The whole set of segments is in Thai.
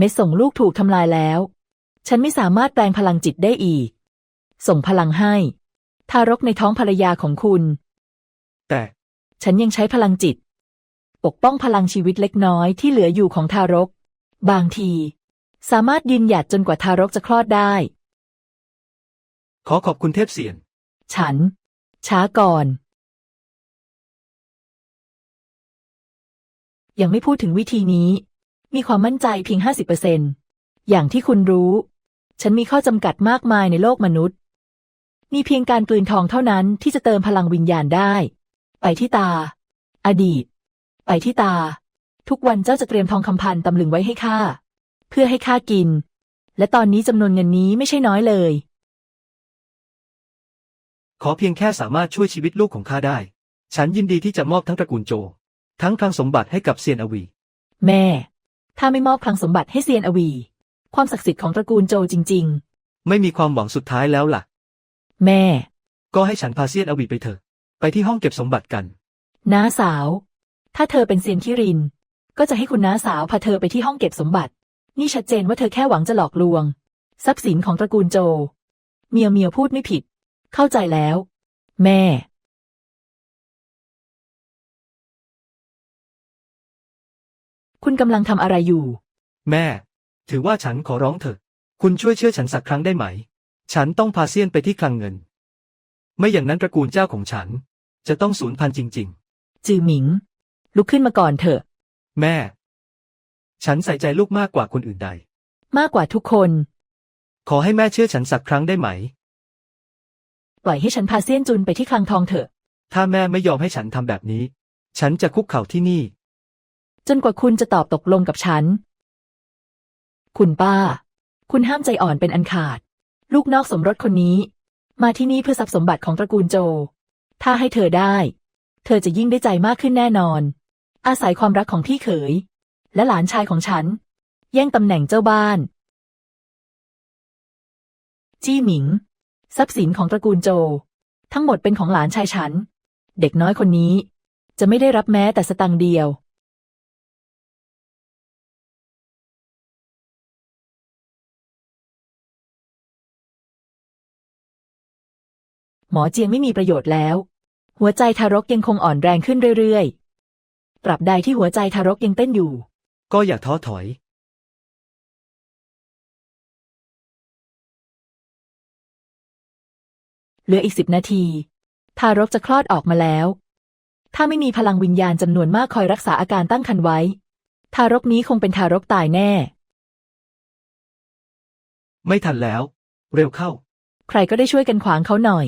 เม็ดส่งลูกถูกทำลายแล้ว ฉันไม่สามารถแปลงพลังจิตได้อีก ส่งพลังให้ ทารกในท้องภรรยาของคุณ แต่ฉันยังใช้พลังจิต ปกป้องพลังชีวิตเล็กน้อยที่เหลืออยู่ของทารก บางที สามารถยืนหยัดจนกว่าทารกจะคลอดได้ ขอขอบคุณเทพเสียน ฉัน ช้าก่อน ยังไม่พูดถึงวิธีนี้ มีความมั่นใจเพียง 50%อย่างที่คุณรู้ ฉันมีข้อจำกัดมากมายในโลกมนุษย์ มีเพียงการกลืนทองเท่านั้นที่จะเติมพลังวิญญาณได้ ไปที่ตา อดีต ไปที่ตา ทุกวันเจ้าจะเตรียมทองคำพันตำลึงไว้ให้ข้า เพื่อให้ข้ากิน และตอนนี้จำนวนเงินนี้ไม่ใช่น้อยเลย ขอเพียงแค่สามารถช่วยชีวิตลูกของข้าได้ ฉันยินดีที่จะมอบทั้งตระกูลโจ ทั้งคลังสมบัติให้กับเซียนอวี แม่ ถ้าไม่มอบคลังสมบัติให้เซียนอวี ความศักดิ์สิทธิ์ของตระกูลโจจริง ไม่มีความหวังสุดท้ายแล้วล่ะ ๆ แม่ ก็ให้ฉันพาเซียนอวีไปเถอะ ไปที่ห้องเก็บสมบัติกัน น้าสาว ถ้าเธอเป็นเซียนคิริน ก็จะให้คุณน้าสาวพาเธอไปที่ห้องเก็บสมบัติ นี่ชัดเจนว่าเธอแค่หวังจะหลอกลวง ทรัพย์สินของตระกูลโจ เมียวเมียวพูดไม่ผิด เข้าใจแล้ว แม่ คุณกำลังทำอะไรอยู่ แม่ ถือว่าฉันขอร้องเถอะ คุณช่วยเชื่อฉันสักครั้งได้ไหม ฉันต้องพาเซียนไปที่คลังเงิน ไม่อย่างนั้นตระกูลเจ้าของฉัน จะต้องสูญพันธุ์จริง จือหมิง ลุกขึ้นมาก่อนเถอะ ๆ แม่ ฉันใส่ใจลูกมากกว่าคนอื่นใด มากกว่าทุกคน ขอให้แม่เชื่อฉันสักครั้งได้ไหม ปล่อยให้ฉันพาเซียนจุนไปที่คลังทองเถอะ ถ้าแม่ไม่ยอมให้ฉันทำแบบนี้ ฉันจะคุกเข่าที่นี่ จนกว่าคุณจะตอบตกลงกับฉัน คุณป้า คุณห้ามใจอ่อนเป็นอันขาด ลูกนอกสมรสคนนี้ มาที่นี่เพื่อทรัพย์สมบัติของตระกูลโจ ถ้าให้เธอได้ เธอจะยิ่งได้ใจมากขึ้นแน่นอน อาศัยความรักของพี่เขย และหลานชายของฉัน แย่งตำแหน่งเจ้าบ้าน จี้หมิง ทรัพย์สินของตระกูลโจ ทั้งหมดเป็นของหลานชายฉัน เด็กน้อยคนนี้ จะไม่ได้รับแม้แต่สตังค์เดียว หมอเจียงไม่มีประโยชน์แล้ว หัวใจทารกยังคงอ่อนแรงขึ้นเรื่อยๆ ตราบใดที่หัวใจทารกยังเต้นอยู่ ก็อย่าท้อถอย เหลืออีกสิบนาที ทารกจะคลอดออกมาแล้ว ถ้าไม่มีพลังวิญญาณจำนวนมากคอยรักษาอาการตั้งครรภ์ไว้ ทารกนี้คงเป็นทารกตายแน่ ไม่ทันแล้ว เร็วเข้า ใครก็ได้ช่วยกันขวางเขาหน่อย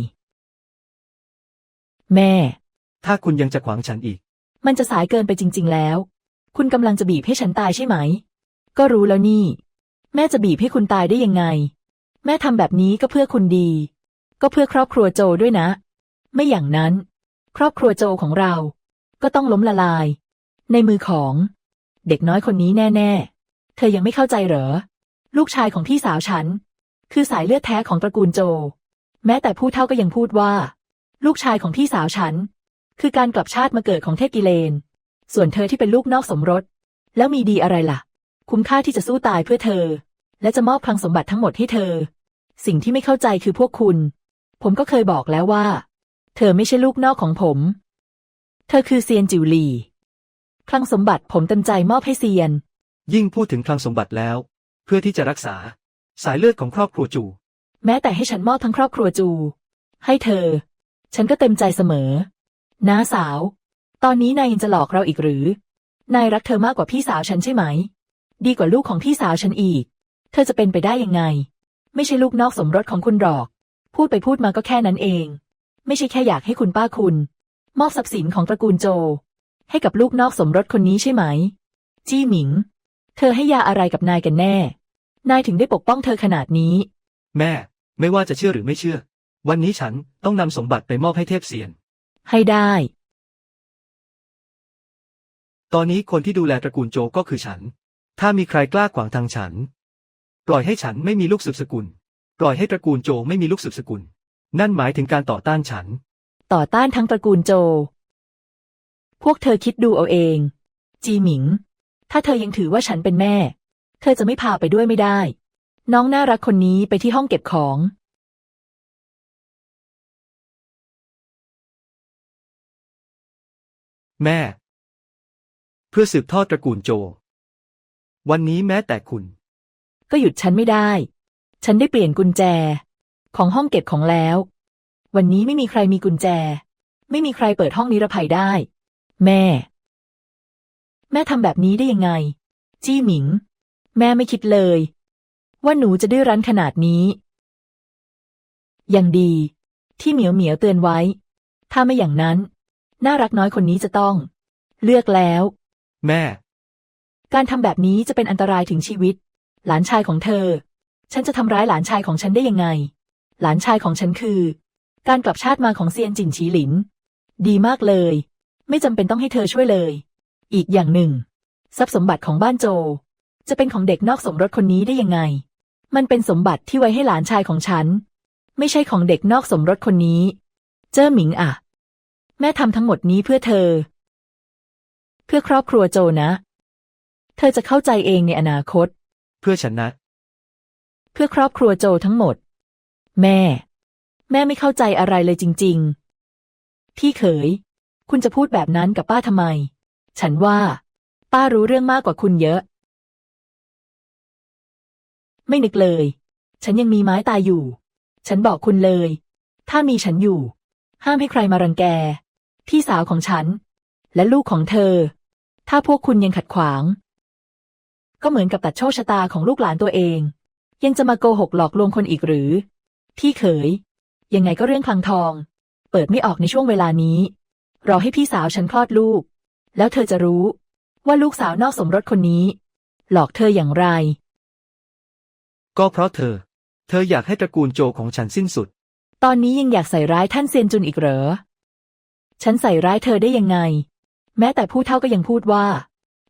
แม่ ถ้าคุณยังจะขวางฉันอีก มันจะสายเกินไปจริง ๆ แล้ว คุณกำลังจะบีบให้ฉันตายใช่ไหม ก็รู้แล้วนี่ แม่จะบีบให้คุณตายได้ยังไง แม่ทำแบบนี้ก็เพื่อคุณดี ก็เพื่อครอบครัวโจด้วยนะ ไม่อย่างนั้น ครอบครัวโจของเรา ก็ต้องล้มละลาย ในมือของ เด็กน้อยคนนี้แน่ ๆ เธอยังไม่เข้าใจเหรอ ลูกชายของพี่สาวฉัน คือสายเลือดแท้ของตระกูลโจ แม้แต่ผู้เท่าก็ยังพูดว่า ลูกชายของพี่สาวฉัน คือการกลับชาติมาเกิดของเทพกิเลน ส่วนเธอที่เป็นลูกนอกสมรส แล้วมีดีอะไรล่ะ คุ้มค่าที่จะสู้ตายเพื่อเธอ และจะมอบคลังสมบัติทั้งหมดให้เธอ สิ่งที่ไม่เข้าใจคือพวกคุณ ผมก็เคยบอกแล้วว่า เธอไม่ใช่ลูกนอกของผม เธอคือเซียนจิวหลีคลังสมบัติผมเต็มใจมอบให้เซียน ยิ่งพูดถึงคลังสมบัติแล้ว เพื่อที่จะรักษาสายเลือดของครอบครัวจู แม้แต่ให้ฉันมอบทั้งครอบครัวจู ให้เธอ ฉันก็เต็มใจเสมอ น้าสาว ตอนนี้นายยังจะหลอกเราอีกหรือ นายรักเธอมากกว่าพี่สาวฉันใช่ไหม ดีกว่าลูกของพี่สาวฉันอีก เธอจะเป็นไปได้ยังไง ไม่ใช่ลูกนอกสมรสของคุณหรอก พูดไปพูดมาก็แค่นั้นเอง ไม่ใช่แค่อยากให้คุณป้าคุณ มอบทรัพย์สินของตระกูลโจ ให้กับลูกนอกสมรสคนนี้ใช่ไหม จี้หมิง เธอให้ยาอะไรกับนายกันแน่ นายถึงได้ปกป้องเธอขนาดนี้ แม่ ไม่ว่าจะเชื่อหรือไม่เชื่อ วันนี้ฉันต้องนำสมบัติไปมอบให้เทพเสียน ให้ได้ ตอนนี้คนที่ดูแลตระกูลโจก็คือฉัน ถ้ามีใครกล้าขวางทางฉัน ปล่อยให้ฉันไม่มีลูกสืบสกุล ปล่อยให้ตระกูลโจไม่มีลูกสืบสกุล นั่นหมายถึงการต่อต้านฉัน ต่อต้านทั้งตระกูลโจ พวกเธอคิดดูเอาเอง จีหมิง ถ้าเธอยังถือว่าฉันเป็นแม่ เธอจะไม่พาไปด้วยไม่ได้ น้องน่ารักคนนี้ไปที่ห้องเก็บของ แม่ เพื่อสืบทอดตระกูลโจ วันนี้แม้แต่คุณ ก็หยุดฉันไม่ได้ ฉันได้เปลี่ยนกุญแจ ของห้องเก็บของแล้ว วันนี้ไม่มีใครมีกุญแจ ไม่มีใครเปิดห้องนิรภัยได้ แม่ แม่ทำแบบนี้ได้ยังไง จี้หมิง แม่ไม่คิดเลย ว่าหนูจะดื้อรั้นขนาดนี้ยังดี ที่เหมียวเหมียวเตือนไว้ ถ้าไม่อย่างนั้น น่ารักน้อยคนนี้จะต้อง เลือกแล้ว แม่ การทำแบบนี้จะเป็นอันตรายถึงชีวิต หลานชายของเธอ ฉันจะทำร้ายหลานชายของฉันได้ยังไง หลานชายของฉันคือ การกลับชาติมาของเซียนจินฉีหลิน ดีมากเลย ไม่จำเป็นต้องให้เธอช่วยเลย อีกอย่างหนึ่ง ทรัพย์สมบัติของบ้านโจ จะเป็นของเด็กนอกสมรสคนนี้ได้ยังไง มันเป็นสมบัติที่ไว้ให้หลานชายของฉัน ไม่ใช่ของเด็กนอกสมรสคนนี้ เจ้อหมิงอะ แม่ทำทั้งหมดนี้เพื่อเธอ เพื่อครอบครัวโจนะ เธอจะเข้าใจเองในอนาคต เพื่อฉันนะ เพื่อครอบครัวโจทั้งหมด แม่ แม่ไม่เข้าใจอะไรเลยจริง ๆ พี่เขย คุณจะพูดแบบนั้นกับป้าทำไม ฉันว่า ป้ารู้เรื่องมากกว่าคุณเยอะ ไม่นึกเลย ฉันยังมีไม้ตายอยู่ ฉันบอกคุณเลย ถ้ามีฉันอยู่ ห้ามให้ใครมารังแก พี่สาวของฉัน และลูกของเธอ ถ้าพวกคุณยังขัดขวาง ก็เหมือนกับตัดโชคชะตาของลูกหลานตัวเอง ยังจะมาโกหกหลอกลวงคนอีกหรือ พี่เขย ยังไงก็เรื่องคลังทอง เปิดไม่ออกในช่วงเวลานี้ รอให้พี่สาวฉันคลอดลูก แล้วเธอจะรู้ว่าลูกสาวนอกสมรสคนนี้ หลอกเธออย่างไร ก็เพราะเธอ เธออยากให้ตระกูลโจของฉันสิ้นสุด ตอนนี้ยังอยากใส่ร้ายท่านเซียนจุนอีกเหรอ ฉันใส่ร้ายเธอได้ยังไง แม้แต่ผู้เท่าก็ยังพูดว่า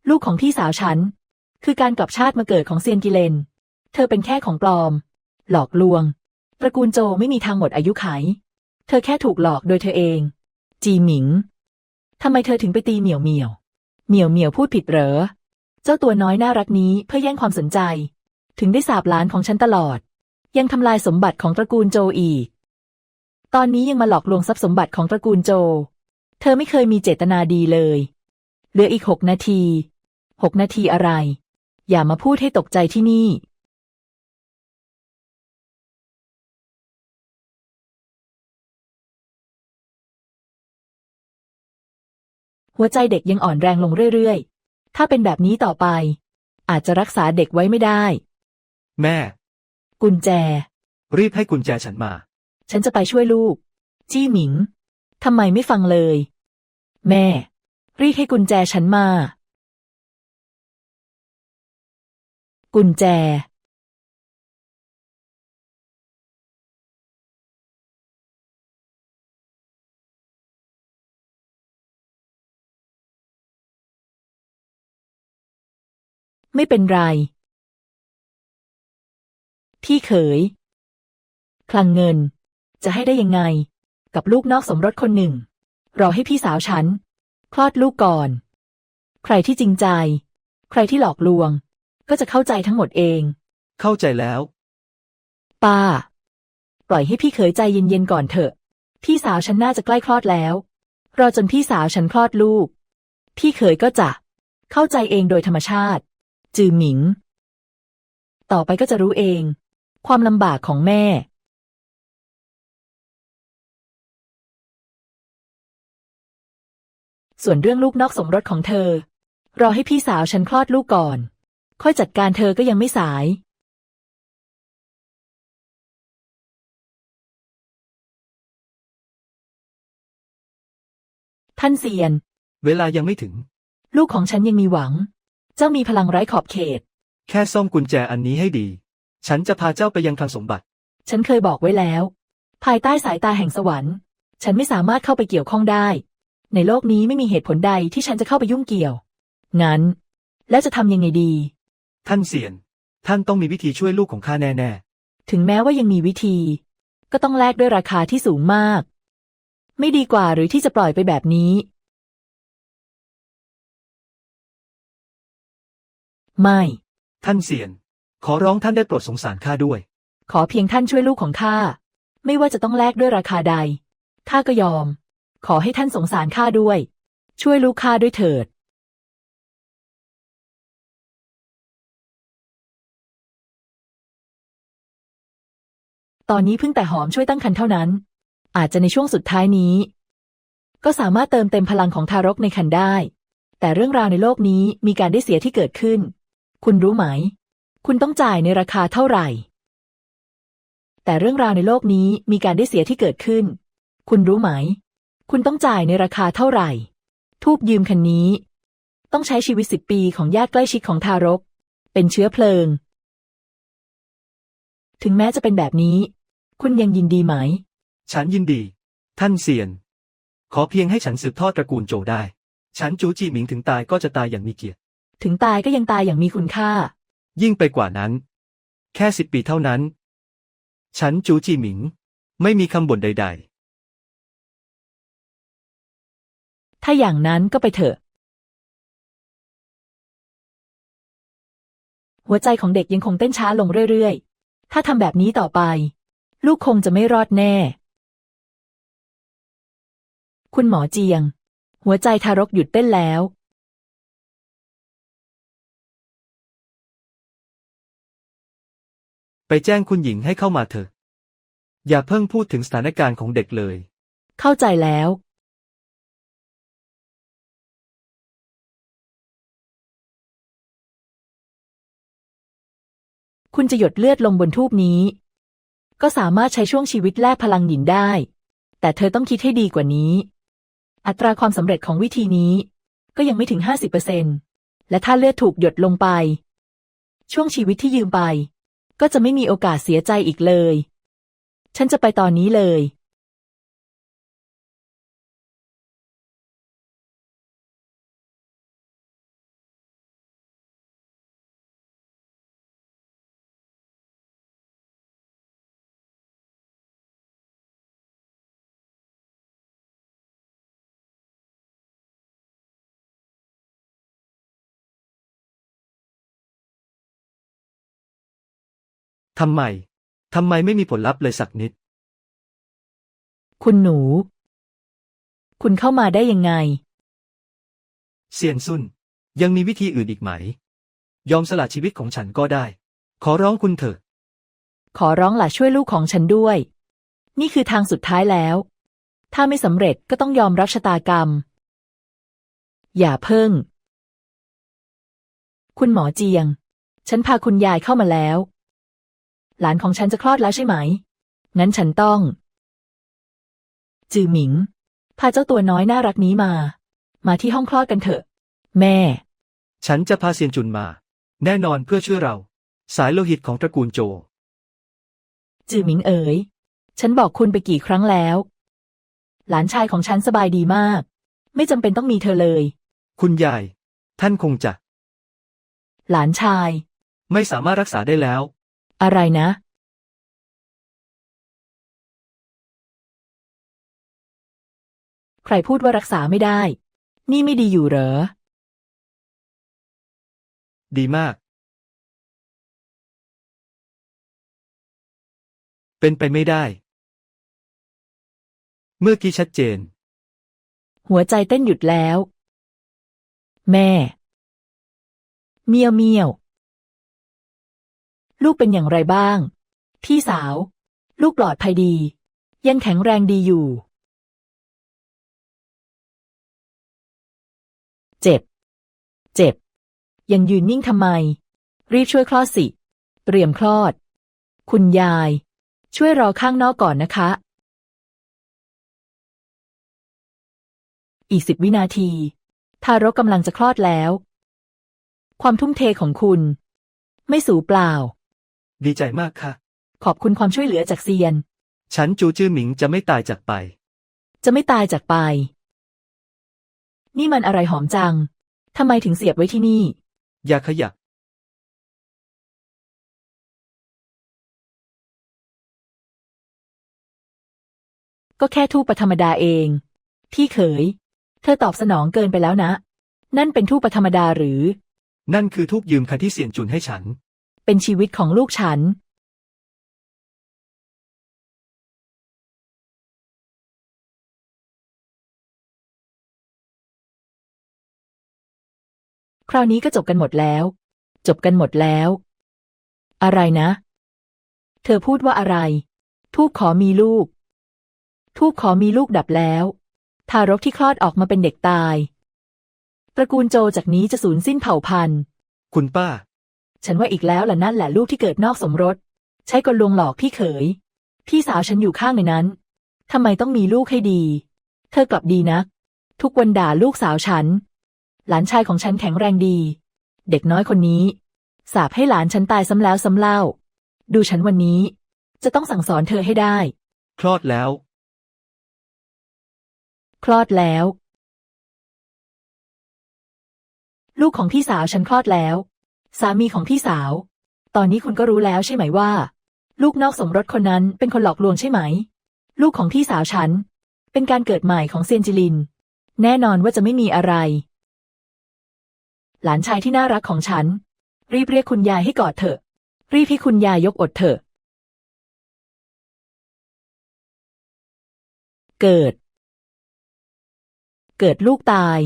ลูกของพี่สาวฉัน คือการกลับชาติมาเกิดของเซียนกิเลน เธอเป็นแค่ของปลอม หลอกลวง ตระกูลโจไม่มีทางหมดอายุไข เธอแค่ถูกหลอกโดยเธอเอง จีหมิงทำไมเธอถึงไปตีเหมียวเหมียว เหมียวเหมียวพูดผิดเหรอ เจ้าตัวน้อยน่ารักนี้เพื่อแย่งความสนใจ ถึงได้สาบหลานของฉันตลอด ยังทำลายสมบัติของตระกูลโจอีก ตอนนี้ยังมาหลอกลวงทรัพย์สมบัติของตระกูลโจ เธอไม่เคยมีเจตนาดีเลย เหลืออีกหกนาทีหกนาทีอะไร อย่ามาพูดให้ตกใจที่นี่ หัวใจเด็กยังอ่อนแรงลงเรื่อยๆ ถ้าเป็นแบบนี้ต่อไป อาจจะรักษาเด็กไว้ไม่ได้ แม่ กุญแจ รีบให้กุญแจฉันมา ฉันจะไปช่วยลูก จี้หมิง ทำไมไม่ฟังเลย แม่ รีบให้กุญแจฉันมา กุญแจ ไม่เป็นไร พี่เขย คลังเงิน จะให้ได้ยังไง กับลูกนอกสมรสคนหนึ่ง รอให้พี่สาวฉัน คลอดลูกก่อน ใครที่จริงใจ ใครที่หลอกลวง ก็จะเข้าใจทั้งหมดเอง เข้าใจแล้ว ป้า ปล่อยให้พี่เขยใจเย็นๆก่อนเถอะ พี่สาวฉันน่าจะใกล้คลอดแล้ว รอจนพี่สาวฉันคลอดลูก พี่เขยก็จะ เข้าใจเองโดยธรรมชาติ จือหมิง ต่อไปก็จะรู้เอง ความลำบากของแม่ ส่วนเรื่องลูกนอกสมรสของเธอ รอให้พี่สาวฉันคลอดลูกก่อน ค่อยจัดการเธอก็ยังไม่สาย ท่านเซียน เวลายังไม่ถึง ลูกของฉันยังมีหวัง เจ้ามีพลังไร้ขอบเขต แค่ซ่อมกุญแจอันนี้ให้ดี ฉันจะพาเจ้าไปยังคลังสมบัติ ฉันเคยบอกไว้แล้ว ภายใต้สายตาแห่งสวรรค์ ฉันไม่สามารถเข้าไปเกี่ยวข้องได้ ในโลกนี้ไม่มีเหตุผลใดที่ฉันจะเข้าไปยุ่งเกี่ยว งั้น แล้วจะทำยังไงดี ท่านเสียน ท่านต้องมีวิธีช่วยลูกของข้าแน่ถึงแม้ว่ายังมีวิธี ก็ต้องแลกด้วยราคาที่สูงมาก ไม่ดีกว่าหรือที่จะปล่อยไปแบบนี้ ไม่ท่านเซียน ขอร้องท่านได้โปรดสงสารข้าด้วย ขอเพียงท่านช่วยลูกของข้า ไม่ว่าจะต้องแลกด้วยราคาใด ข้าก็ยอม ขอให้ท่านสงสารข้าด้วย ช่วยลูกข้าด้วยเถิด ตอนนี้เพิ่งแต่หอมช่วยตั้งครรภ์เท่านั้น อาจจะในช่วงสุดท้ายนี้ ก็สามารถเติมเต็มพลังของทารกในครรภ์ได้ แต่เรื่องราวในโลกนี้มีการได้เสียที่เกิดขึ้น คุณรู้ไหม คุณต้องจ่ายในราคาเท่าไหร่ แต่เรื่องราวในโลกนี้มีการได้เสียที่เกิดขึ้น คุณรู้ไหม คุณต้องจ่ายในราคาเท่าไหร่ ทูบยืมคันนี้ ต้องใช้ชีวิตสิบปีของญาติใกล้ชิดของทารก เป็นเชื้อเพลิง ถึงแม้จะเป็นแบบนี้ คุณยังยินดีไหม ฉันยินดี ท่านเซียน ขอเพียงให้ฉันสืบทอดตระกูลโจได้ ฉันจูจีหมิงถึงตายก็จะตายอย่างมีเกียรติ ถึงตายก็ยังตายอย่างมีคุณค่า ยิ่งไปกว่านั้น แค่สิบปีเท่านั้น ฉันจูจีหมิง ไม่มีคำบ่นใด ถ้าอย่างนั้นก็ไปเถอะ หัวใจของเด็กยังคงเต้นช้าลงเรื่อยๆ ถ้าทำแบบนี้ต่อไป ลูกคงจะไม่รอดแน่ คุณหมอเจียง หัวใจทารกหยุดเต้นแล้วๆไปแจ้งคุณหญิงให้เข้ามาเถอะ อย่าเพิ่งพูดถึงสถานการณ์ของเด็กเลย เข้าใจแล้ว คุณจะหยดเลือดลงบนทูบนี้ ก็สามารถใช้ช่วงชีวิตแลกพลังหยินได้ แต่เธอต้องคิดให้ดีกว่านี้ อัตราความสำเร็จของวิธีนี้ ก็ยังไม่ถึง 50%และถ้าเลือดถูกหยดลงไป ช่วงชีวิตที่ยืมไป ก็จะไม่มีโอกาสเสียใจอีกเลย ฉันจะไปตอนนี้เลย ทำไม ทำไมไม่มีผลลัพธ์เลยสักนิด คุณหนู คุณเข้ามาได้ยังไง เซียนซุน ยังมีวิธีอื่นอีกไหม ยอมสละชีวิตของฉันก็ได้ ขอร้องคุณเถอะ ขอร้องล่ะช่วยลูกของฉันด้วย นี่คือทางสุดท้ายแล้ว ถ้าไม่สำเร็จก็ต้องยอมรับชะตากรรม อย่าเพิ่ง คุณหมอเจียง ฉันพาคุณยายเข้ามาแล้ว หลานของฉันจะคลอดแล้วใช่ไหม งั้นฉันต้อง จือหมิง พาเจ้าตัวน้อยน่ารักนี้มา มาที่ห้องคลอดกันเถอะ แม่ ฉันจะพาเซียนจุนมา แน่นอนเพื่อช่วยเรา สายโลหิตของตระกูลโจ จือหมิงเอ๋ย ฉันบอกคุณไปกี่ครั้งแล้ว หลานชายของฉันสบายดีมาก ไม่จำเป็นต้องมีเธอเลย คุณยาย ท่านคงจะ หลานชาย ไม่สามารถรักษาได้แล้ว อะไรนะใครพูดว่ารักษาไม่ได้ นี่ไม่ดีอยู่เหรอ ดีมาก เป็นไปไม่ได้ เมื่อกี้ชัดเจน หัวใจเต้นหยุดแล้ว แม่ เมียวเมียว ลูกเป็นอย่างไรบ้าง พี่สาว ลูกปลอดภัยดี ยังแข็งแรงดีอยู่เจ็บ เจ็บ ยังยืนนิ่งทำไม รีบช่วยคลอดสิ เตรียมคลอด คุณยาย ช่วยรอข้างนอกก่อนนะคะ อีกสิบวินาที ทารกกำลังจะคลอดแล้ว ความทุ่มเทของคุณ ไม่สูญเปล่า ดีใจมากค่ะ ขอบคุณความช่วยเหลือจากเซียน ฉันจูจื้อหมิงจะไม่ตายจากไป จะไม่ตายจากไป นี่มันอะไรหอมจัง ทำไมถึงเสียบไว้ที่นี่ อย่าขยับ ก็แค่ทูปธรรมดาเอง พี่เขย เธอตอบสนองเกินไปแล้วนะ นั่นเป็นทูปธรรมดาหรือ นั่นคือทุกยืมคันที่เสี่ยนจุนให้ฉัน เป็นชีวิตของลูกฉันคราวนี้ก็จบกันหมดแล้ว จบกันหมดแล้ว อะไรนะ เธอพูดว่าอะไร ทูบขอมีลูก ทูบขอมีลูกดับแล้ว ทารกที่คลอดออกมาเป็นเด็กตาย ตระกูลโจจากนี้จะสูญสิ้นเผ่าพันธุ์ คุณป้า ฉันว่าอีกแล้วล่ะนั่นแหละลูกที่เกิดนอกสมรส ใช้กลลวงหลอกพี่เขย พี่สาวฉันอยู่ข้างในนั้นทำไมต้องมีลูกให้ดี เธอกลับดีนะ ทุกวันด่าลูกสาวฉัน หลานชายของฉันแข็งแรงดี เด็กน้อยคนนี้ สาบให้หลานฉันตายซ้ำแล้วซ้ำเล่า ดูฉันวันนี้ จะต้องสั่งสอนเธอให้ได้ คลอดแล้ว คลอดแล้ว ลูกของพี่สาวฉันคลอดแล้ว สามีของพี่สาว ตอนนี้คุณก็รู้แล้วใช่ไหมว่า ลูกนอกสมรสคนนั้นเป็นคนหลอกลวงใช่ไหม ลูกของพี่สาวฉัน เป็นการเกิดใหม่ของเซียนจิลิน แน่นอนว่าจะไม่มีอะไร หลานชายที่น่ารักของฉัน รีบเรียกคุณยายให้กอดเถอะ รีบให้คุณยายยกอดเถอะ เกิด เกิดลูกตาย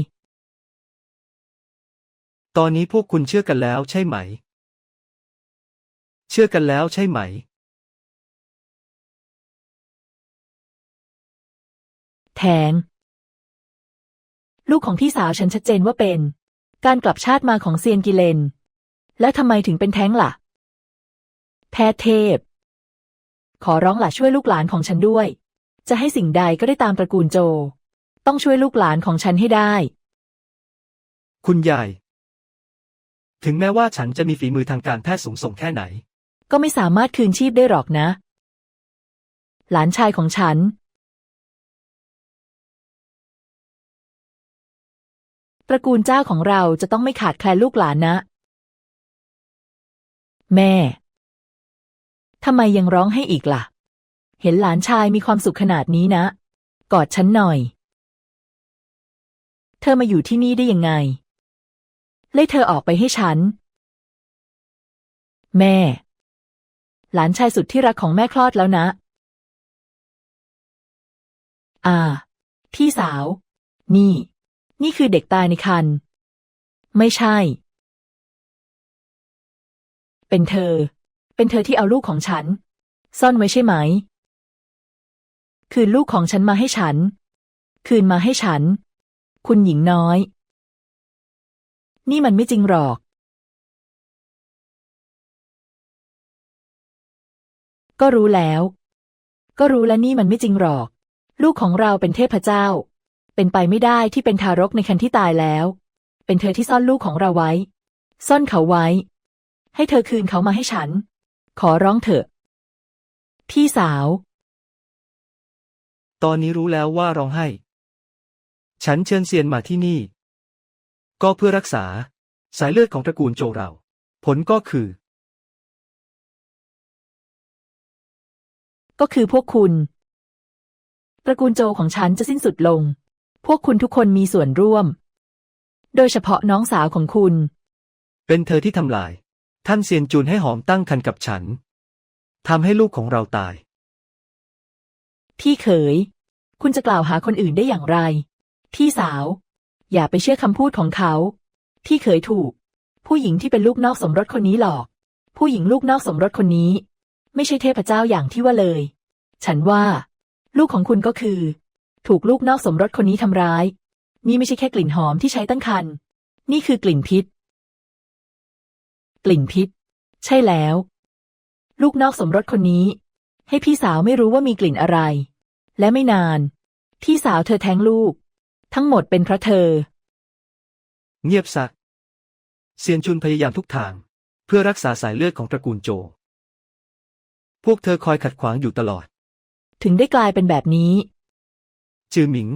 ตอนนี้พวกคุณเชื่อกันแล้วใช่ไหม เชื่อกันแล้วใช่ไหม แทง ลูกของพี่สาวฉันชัดเจนว่าเป็น การกลับชาติมาของเซียนกิเลน แล้วทำไมถึงเป็นแท้งล่ะ แพทย์เทพ ขอร้องหล่ะช่วยลูกหลานของฉันด้วย จะให้สิ่งใดก็ได้ตามตระกูลโจ ต้องช่วยลูกหลานของฉันให้ได้ คุณยาย ถึงแม้ว่าฉันจะมีฝีมือทางการแพทย์สูงส่งแค่ไหน ก็ไม่สามารถคืนชีพได้หรอกนะ หลานชายของฉัน ตระกูลเจ้าของเราจะต้องไม่ขาดแคลนลูกหลานนะ แม่ ทำไมยังร้องให้อีกล่ะ เห็นหลานชายมีความสุขขนาดนี้นะ กอดฉันหน่อย เธอมาอยู่ที่นี่ได้ยังไง ไล่เธอออกไปให้ฉัน แม่ หลานชายสุดที่รักของแม่คลอดแล้วนะ อ่า พี่สาว นี่ นี่คือเด็กตายในครรภ์ไม่ใช่ เป็นเธอ เป็นเธอที่เอาลูกของฉัน ซ่อนไว้ใช่ไหม คืนลูกของฉันมาให้ฉัน คืนมาให้ฉัน คุณหญิงน้อย นี่มันไม่จริงหรอก ก็รู้แล้ว ก็รู้แล้วนี่มันไม่จริงหรอก ลูกของเราเป็นเทพเจ้า เป็นไปไม่ได้ที่เป็นทารกในครรภ์ที่ตายแล้ว เป็นเธอที่ซ่อนลูกของเราไว้ ซ่อนเขาไว้ ให้เธอคืนเขามาให้ฉัน ขอร้องเถอะ พี่สาว ตอนนี้รู้แล้วว่าร้องไห้ ฉันเชิญเซียนมาที่นี่ ก็เพื่อรักษาสายเลือดของตระกูลโจวเรา ผลก็คือ ก็คือพวกคุณ ตระกูลโจของฉันจะสิ้นสุดลง พวกคุณทุกคนมีส่วนร่วม โดยเฉพาะน้องสาวของคุณ เป็นเธอที่ทำลาย ท่านเซียนจุนให้หอมตั้งคันกับฉันทำให้ลูกของเราตาย พี่เขย คุณจะกล่าวหาคนอื่นได้อย่างไร พี่สาว อย่าไปเชื่อคำพูดของเขาพี่เขยถูก ผู้หญิงที่เป็นลูกนอกสมรสคนนี้หลอก ผู้หญิงลูกนอกสมรสคนนี้ ไม่ใช่เทพเจ้าอย่างที่ว่าเลย ฉันว่า ลูกของคุณก็คือ ถูกลูกนอกสมรสคนนี้ทำร้าย นี่ไม่ใช่แค่กลิ่นหอมที่ใช้ตั้งครรภ์นี่คือกลิ่นพิษ กลิ่นพิษ ใช่แล้ว ลูกนอกสมรสคนนี้ ให้พี่สาวไม่รู้ว่ามีกลิ่นอะไร และไม่นาน พี่สาวเธอแท้งลูก ทั้งหมดเป็นเพราะเธอ เงียบสัก เซียนจุนพยายามทุกทาง เพื่อรักษาสายเลือดของตระกูลโจวพวกเธอคอยขัดขวางอยู่ตลอด ถึงได้กลายเป็นแบบนี้ จือหมิง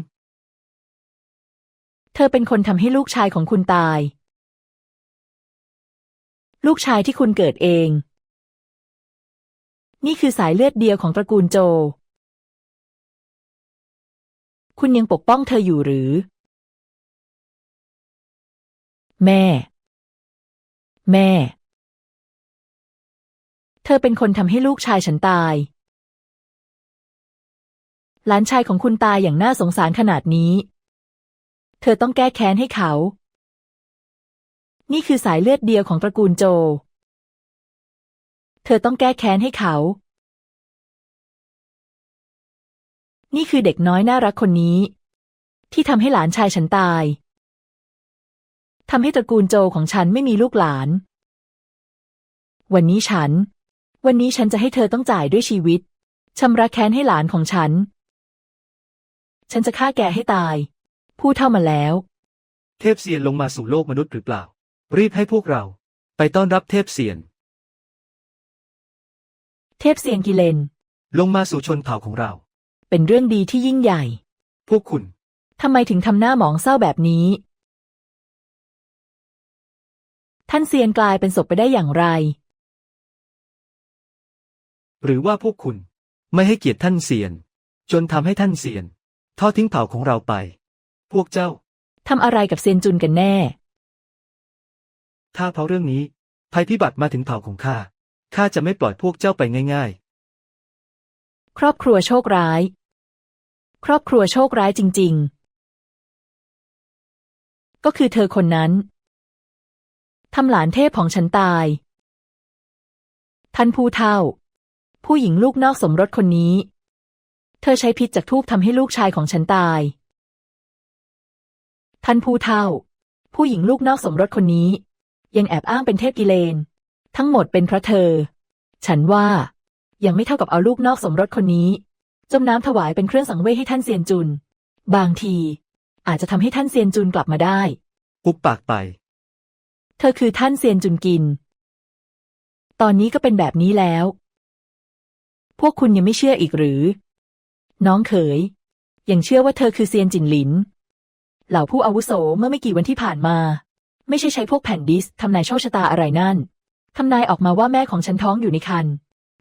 เธอเป็นคนทำให้ลูกชายของคุณตาย ลูกชายที่คุณเกิดเอง นี่คือสายเลือดเดียวของตระกูลโจ คุณยังปกป้องเธออยู่หรือ แม่ แม่ เธอเป็นคนทำให้ลูกชายฉันตาย หลานชายของคุณตายอย่างน่าสงสารขนาดนี้ เธอต้องแก้แค้นให้เขา นี่คือสายเลือดเดียวของตระกูลโจ เธอต้องแก้แค้นให้เขา นี่คือเด็กน้อยน่ารักคนนี้ ที่ทำให้หลานชายฉันตายทำให้ตระกูลโจของฉันไม่มีลูกหลาน วันนี้ฉัน วันนี้ฉันจะให้เธอต้องจ่ายด้วยชีวิตชำระแค้นให้หลานของฉัน ฉันจะฆ่าแกให้ตาย พูดเท่ามาแล้ว เทพเซียนลงมาสู่โลกมนุษย์หรือเปล่า รีบให้พวกเรา ไปต้อนรับเทพเซียน เทพเซียงกิเลน ลงมาสู่ชนเผ่าของเรา เป็นเรื่องดีที่ยิ่งใหญ่ พวกคุณทำไมถึงทำหน้าหมองเศร้าแบบนี้ ท่านเซียนกลายเป็นศพไปได้อย่างไร หรือว่าพวกคุณ ไม่ให้เกียรติท่านเซียน จนทำให้ท่านเซียนทอดทิ้งเผ่าของเราไป พวกเจ้า ทำอะไรกับเซียนจุนกันแน่ ถ้าเพราะเรื่องนี้ ภัยพิบัติมาถึงเผ่าของข้าข้าจะไม่ปล่อยพวกเจ้าไปง่ายครอบครัวโชคร้าย ครอบครัวโชคร้ายจริง ๆ ก็คือเธอคนนั้นทำหลานเทพของฉันตาย ท่านผู้เฒ่า ผู้หญิงลูกนอกสมรสคนนี้ เธอใช้พิษจากทูบทำให้ลูกชายของฉันตาย ท่านผู้เฒ่า ผู้หญิงลูกนอกสมรสคนนี้ ยังแอบอ้างเป็นเทพกิเลน ทั้งหมดเป็นเพราะเธอ ฉันว่ายังไม่เท่ากับเอาลูกนอกสมรสคนนี้ จมน้ำถวายเป็นเครื่องสังเวยให้ท่านเซียนจุน บางที อาจจะทำให้ท่านเซียนจุนกลับมาได้ๆปุบปากไป เธอคือท่านเซียนจุนกิน ตอนนี้ก็เป็นแบบนี้แล้ว พวกคุณยังไม่เชื่ออีกหรือ น้องเขย ยังเชื่อว่าเธอคือเซียนจินหลิน เหล่าผู้อาวุโสเมื่อไม่กี่วันที่ผ่านมา ไม่ใช่ใช้พวกแผ่นดิสทำนายโชคชะตาอะไรนั่นทำนายออกมาว่าแม่ของฉันท้องอยู่ในครรภ์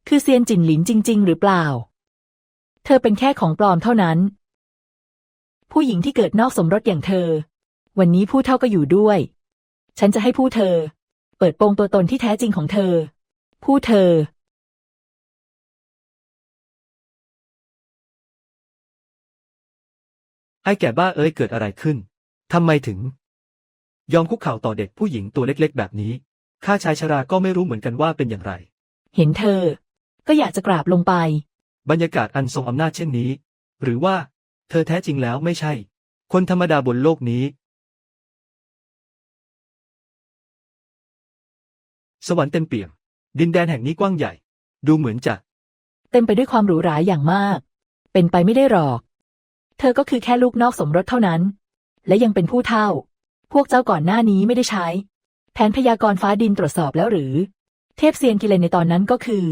คือเซียนจินหลินจริง ๆ หรือเปล่า เธอเป็นแค่ของปลอมเท่านั้น ผู้หญิงที่เกิดนอกสมรสอย่างเธอ วันนี้ผู้เท่าก็อยู่ด้วย ฉันจะให้ผู้เธอ เปิดโปงตัวตนที่แท้จริงของเธอ ผู้เธอ ไอ้แก่บ้าเอ้ยเกิดอะไรขึ้น ทำไมถึง ยอมคุกเข่าต่อเด็กผู้หญิงตัวเล็กๆ แบบนี้ ข้าชายชราก็ไม่รู้เหมือนกันว่าเป็นอย่างไร เห็นเธอ ก็อยากจะกราบลงไป บรรยากาศอันทรงอำนาจเช่นนี้ หรือว่า เธอแท้จริงแล้วไม่ใช่ คนธรรมดาบนโลกนี้ สวรรค์เต็มเปี่ยม ดินแดนแห่งนี้กว้างใหญ่ ดูเหมือนจะ เต็มไปด้วยความหรูหราอย่างมาก เป็นไปไม่ได้หรอก เธอก็คือแค่ลูกนอกสมรสเท่านั้น และยังเป็นผู้เท่า พวกเจ้าก่อนหน้านี้ไม่ได้ใช้ แผนพยากรณ์ฟ้าดินตรวจสอบแล้วหรือ เทพเซียนกิเลนในตอนนั้นก็คือ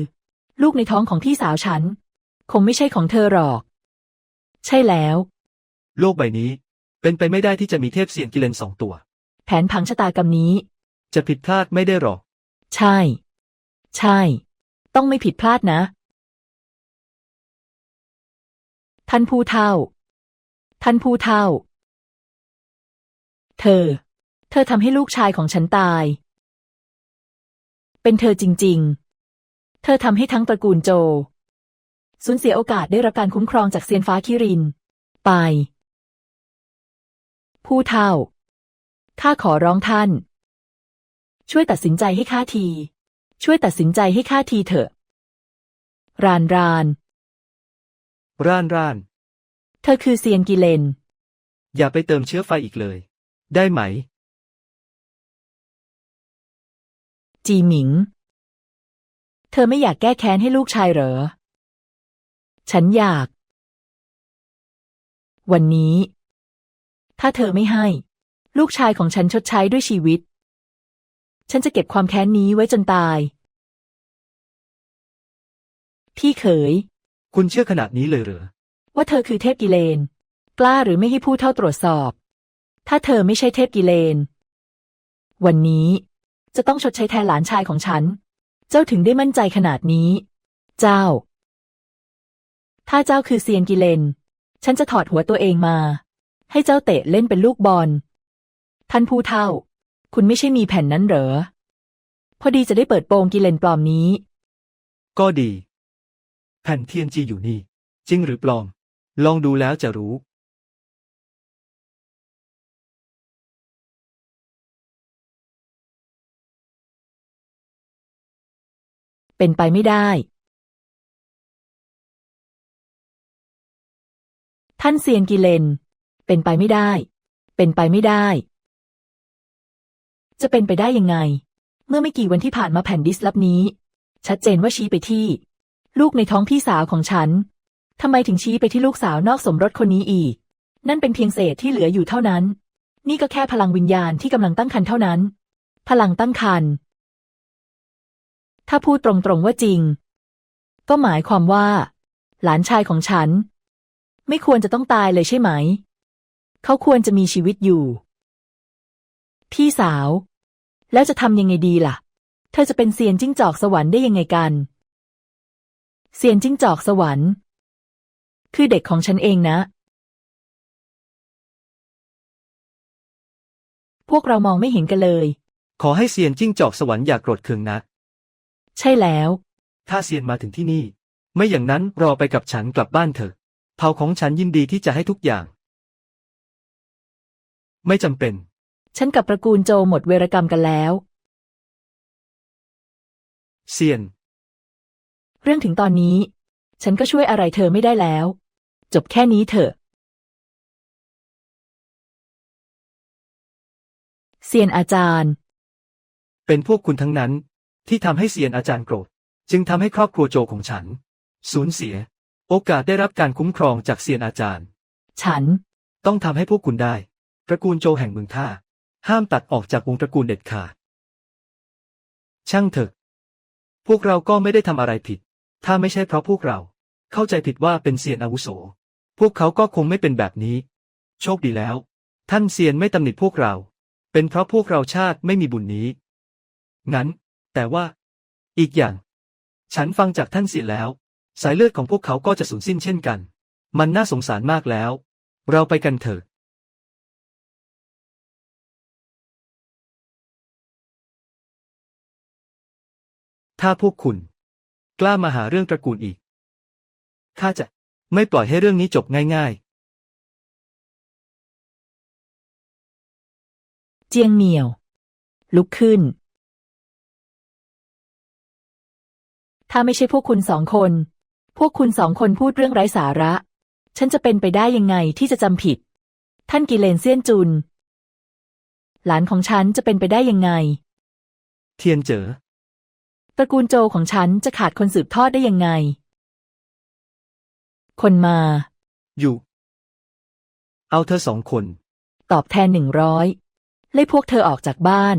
ลูกในท้องของพี่สาวฉัน คงไม่ใช่ของเธอหรอก ใช่แล้ว โลกใบนี้ เป็นไปไม่ได้ที่จะมีเทพเสียนกิเลนสองตัว แผนพังชะตากรรมนี้ จะผิดพลาดไม่ได้หรอก ใช่ ใช่ ต้องไม่ผิดพลาดนะ ท่านผู้เฒ่า ท่านผู้เฒ่า เธอ เธอทำให้ลูกชายของฉันตาย เป็นเธอจริง ๆ เธอทำให้ทั้งตระกูลโจ สูญเสียโอกาสได้รับการคุ้มครองจากเซียนฟ้าคิริน ไป ผู้เฒ่า ข้าขอร้องท่าน ช่วยตัดสินใจให้ข้าที ช่วยตัดสินใจให้ข้าทีเถอะ รานราน ร่านร่าน เธอคือเซียนกิเลน อย่าไปเติมเชื้อไฟอีกเลย ได้ไหม จีหมิง เธอไม่อยากแก้แค้นให้ลูกชายเหรอ ฉันอยาก วันนี้ ถ้าเธอไม่ให้ ลูกชายของฉันชดใช้ด้วยชีวิต ฉันจะเก็บความแค้นนี้ไว้จนตาย พี่เขย คุณเชื่อขนาดนี้เลยเหรอ ว่าเธอคือเทพกิเลน กล้าหรือไม่ให้ผู้เท่าตรวจสอบ ถ้าเธอไม่ใช่เทพกิเลน วันนี้ จะต้องชดใช้แทนหลานชายของฉัน เจ้าถึงได้มั่นใจขนาดนี้ เจ้า ถ้าเจ้าคือเซียนกิเลน ฉันจะถอดหัวตัวเองมา ให้เจ้าเตะเล่นเป็นลูกบอล ท่านผู้เท่า คุณไม่ใช่มีแผ่นนั้นเหรอ พอดีจะได้เปิดโปงกิเลนปลอมนี้ ก็ดี แผ่นเทียนจีอยู่นี่ จริงหรือปลอม ลองดูแล้วจะรู้ เป็นไปไม่ได้ ท่านเซียนกิเลน เป็นไปไม่ได้ เป็นไปไม่ได้ จะเป็นไปได้ยังไง เมื่อไม่กี่วันที่ผ่านมาแผ่นดิสลับนี้ ชัดเจนว่าชี้ไปที่ ลูกในท้องพี่สาวของฉันทำไมถึงชี้ไปที่ลูกสาวนอกสมรสคนนี้อีก นั่นเป็นเพียงเศษที่เหลืออยู่เท่านั้น นี่ก็แค่พลังวิญญาณที่กำลังตั้งครรภ์เท่านั้น พลังตั้งครรภ์ถ้าพูดตรงๆว่าจริง ก็หมายความว่า หลานชายของฉัน ไม่ควรจะต้องตายเลยใช่ไหม เขาควรจะมีชีวิตอยู่ พี่สาว แล้วจะทำยังไงดีล่ะ เธอจะเป็นเซียนจิ้งจอกสวรรค์ได้ยังไงกัน เซียนจิ้งจอกสวรรค์ คือเด็กของฉันเองนะ พวกเรามองไม่เห็นกันเลย ขอให้เซียนจิ้งจอกสวรรค์อย่าโกรธเคืองนะ ใช่แล้ว ถ้าเซียนมาถึงที่นี่ ไม่อย่างนั้นรอไปกับฉันกลับบ้านเถอะ เผ่าของฉันยินดีที่จะให้ทุกอย่าง ไม่จำเป็น ฉันกับตระกูลโจหมดเวรกรรมกันแล้ว เซียน เรื่องถึงตอนนี้ ฉันก็ช่วยอะไรเธอไม่ได้แล้ว จบแค่นี้เถอะ เซียนอาจารย์ เป็นพวกคุณทั้งนั้นที่ทำให้เซียนอาจารย์โกรธ จึงทำให้ครอบครัวโจของฉัน สูญเสีย โอกาสได้รับการคุ้มครองจากเซียนอาจารย์ ฉัน ต้องทำให้พวกคุณได้ ตระกูลโจแห่งเมืองท่า ห้ามตัดออกจากวงตระกูลเด็ดขาด ช่างเถอะ พวกเราก็ไม่ได้ทำอะไรผิด ถ้าไม่ใช่เพราะพวกเรา เข้าใจผิดว่าเป็นเซียนอาวุโส พวกเขาก็คงไม่เป็นแบบนี้ โชคดีแล้ว ท่านเซียนไม่ตำหนิพวกเรา เป็นเพราะพวกเราชาติไม่มีบุญนี้ งั้น แต่ว่า อีกอย่าง ฉันฟังจากท่านเซียนแล้ว สายเลือดของพวกเขาก็จะสูญสิ้นเช่นกัน มันน่าสงสารมากแล้ว เราไปกันเถอะ ถ้าพวกคุณ กล้ามาหาเรื่องตระกูลอีก ข้าจะไม่ปล่อยให้เรื่องนี้จบง่าย เจียงเหมียว ลุกขึ้น ถ้าไม่ใช่พวกคุณสองคน พวกคุณสองคนพูดเรื่องไร้สาระ ฉันจะเป็นไปได้ยังไงที่จะจำผิด ท่านกิเลนเซียนจุน หลานของฉันจะเป็นไปได้ยังไงๆเทียนเจอตระกูลโจของฉันจะขาดคนสืบทอดได้ยังไง คนมา อยู่ เอาเธอสองคน ตอบแทนหนึ่งร้อยไล่พวกเธอออกจากบ้าน